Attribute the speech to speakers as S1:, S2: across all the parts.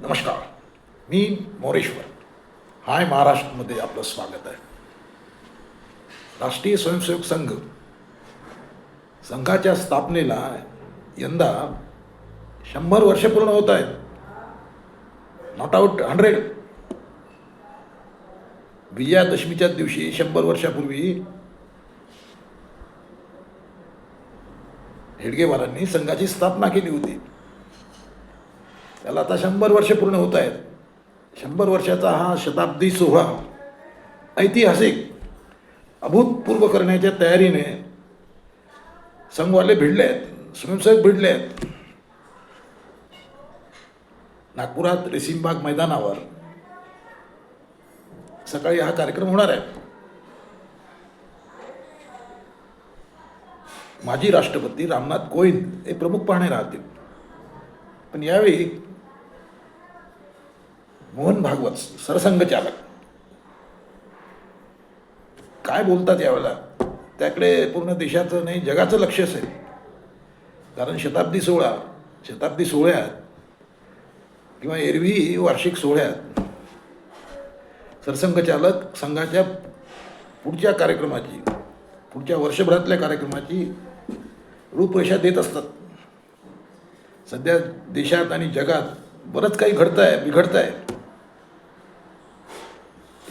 S1: नमस्कार मी मोरेश्वर. हाय महाराष्ट्रमध्ये आपलं स्वागत आहे. राष्ट्रीय स्वयंसेवक संघ संघाच्या स्थापनेला यंदा शंभर वर्ष पूर्ण होत आहेत. नॉट आउट हंड्रेड विजयादशमीच्या दिवशी शंभर वर्षापूर्वी हेडगेवारांनी संघाची स्थापना केली होती. त्याला आता शंभर वर्ष पूर्ण होत आहेत. शंभर वर्षाचा हा शताब्दी सोहळा ऐतिहासिक अभूतपूर्व करण्याच्या तयारीने संघवाले भिडले आहेत स्वयंसेवक भिडले आहेत नागपुरात रेसिमबाग मैदानावर सकाळी हा कार्यक्रम होणार आहे. माजी राष्ट्रपती रामनाथ कोविंद हे प्रमुख पाहणे राहतील. पण यावेळी मोहन भागवत सरसंघचालक. काय बोलतात यावेळेला? त्याकडे पूर्ण देशाचं नाही जगाचं लक्ष असेल. कारण शताब्दी सोहळा शताब्दी सोहळ्यात किंवा एरवी वार्षिक सोहळ्यात सरसंघचालक संघाच्या पुढच्या कार्यक्रमाची पुढच्या वर्षभरातल्या कार्यक्रमाची रूपरेषा देत असतात. सध्या देशात आणि जगात बरंच काही घडतं आहे बिघडतं आहे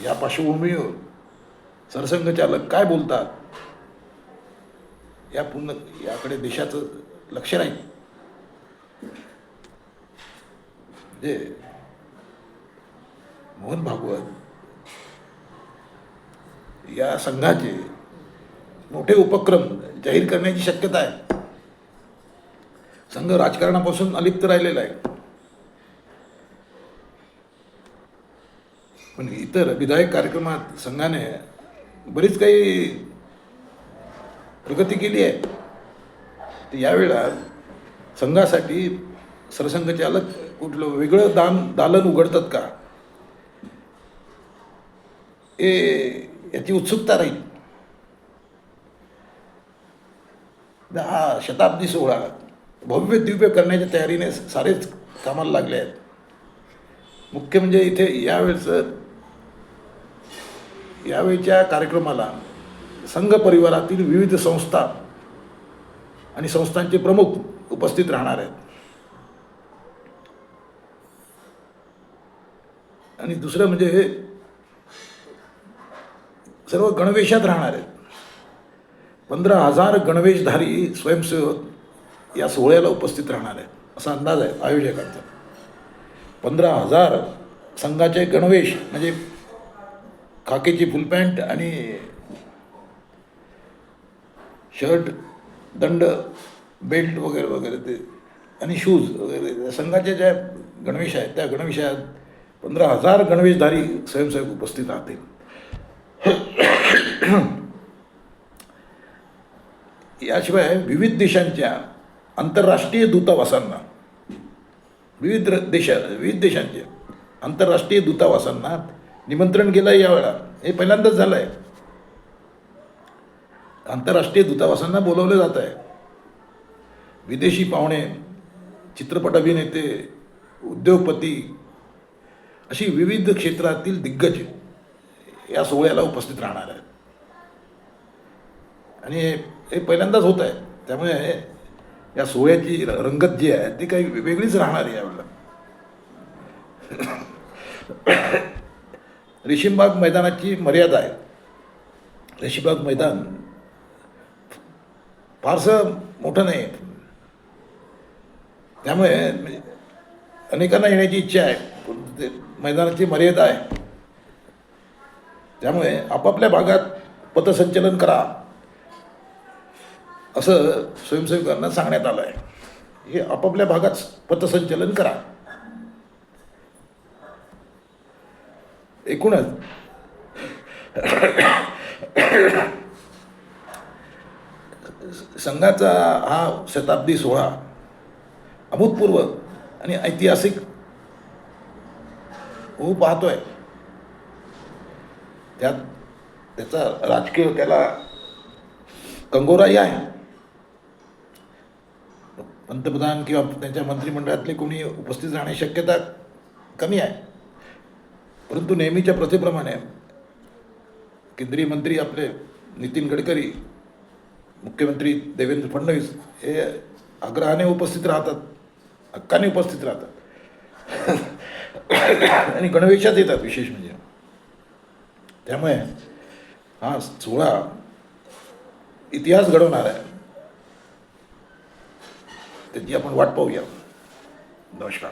S1: या पार्श्वभूमीवर सरसंघचालक काय बोलतात? या पूर्ण याकडे देशाचं लक्ष नाही. म्हणजे मोहन भागवत या संघाचे मोठे उपक्रम जाहीर करण्याची शक्यता आहे. संघ राजकारणापासून अलिप्त राहिलेला आहे. पण इतर विधायक कार्यक्रमात संघाने बरीच काही प्रगती केली आहे. तर यावेळेला संघासाठी सरसंघचालक कुठलं वेगळं दान दालन उघडतात का? हे याची उत्सुकता राहील. हा शताब्दी सोहळा भव्य दिव्य करण्याच्या तयारीने सारेच कामाला लागले आहेत. मुख्य म्हणजे इथे यावेळेचं यावेळच्या कार्यक्रमाला संघ परिवारातील विविध संस्था आणि संस्थांचे प्रमुख उपस्थित राहणार आहेत. आणि दुसरं म्हणजे हे सर्व गणवेशात राहणार आहेत. पंधरा हजार गणवेशधारी स्वयंसेवक या सोहळ्याला उपस्थित राहणार आहेत असा अंदाज आहे आयोजकांचा. पंधरा हजार संघाचे गणवेश म्हणजे खाकीची फुल पॅन्ट आणि शर्ट दंड बेल्ट वगैरे वगैरे ते आणि शूज वगैरे. संघाच्या ज्या गणवेश आहेत त्या गणवेशात पंधरा हजार गणवेशधारी स्वयंसेवक उपस्थित राहतील. याशिवाय विविध देशांच्या आंतरराष्ट्रीय दूतावासांना विविध देशा विविध देशांच्या आंतरराष्ट्रीय दूतावासांना निमंत्रण केलं आहे यावेळा हे पहिल्यांदाच झालं आहे आंतरराष्ट्रीय दूतावासांना बोलवलं जात आहे विदेशी पाहुणे चित्रपट अभिनेते उद्योगपती अशी विविध क्षेत्रातील दिग्गज या सोहळ्याला उपस्थित राहणार आहेत. आणि हे पहिल्यांदाच होत आहे त्यामुळे या सोहळ्याची रंगत जी आहे ती काही वेगळीच राहणार आहे यावेळेला. रेशीमबाग मैदानाची मर्यादा आहे. रेशीमबाग मैदान फारसं मोठं नाही. त्यामुळे म्हणजे अनेकांना येण्याची इच्छा आहे. मैदानाची मर्यादा आहे. त्यामुळे आपापल्या भागात पथसंचलन करा. असं स्वयंसेवकांना सांगण्यात आलं आहे हे आपापल्या भागात पथसंचलन करा. एकूणच. संघाचा हा शताब्दी सोहळा अभूतपूर्व आणि ऐतिहासिक होऊ पाहतोय. त्यात त्याचा राजकीय त्याला कंगोराही आहे. पंतप्रधान किंवा त्यांच्या मंत्रिमंडळातले कोणी उपस्थित राहण्याची शक्यता कमी आहे. परंतु नेहमीच्या प्रथेप्रमाणे केंद्रीय मंत्री आपले नितीन गडकरी मुख्यमंत्री देवेंद्र फडणवीस हे आग्रहाने उपस्थित राहतात हक्काने उपस्थित राहतात. आणि गणवेशात येतात विशेष म्हणजे. त्यामुळे हा सोहळा इतिहास घडवणार आहे. त्याची आपण वाट पाहूया. नमस्कार.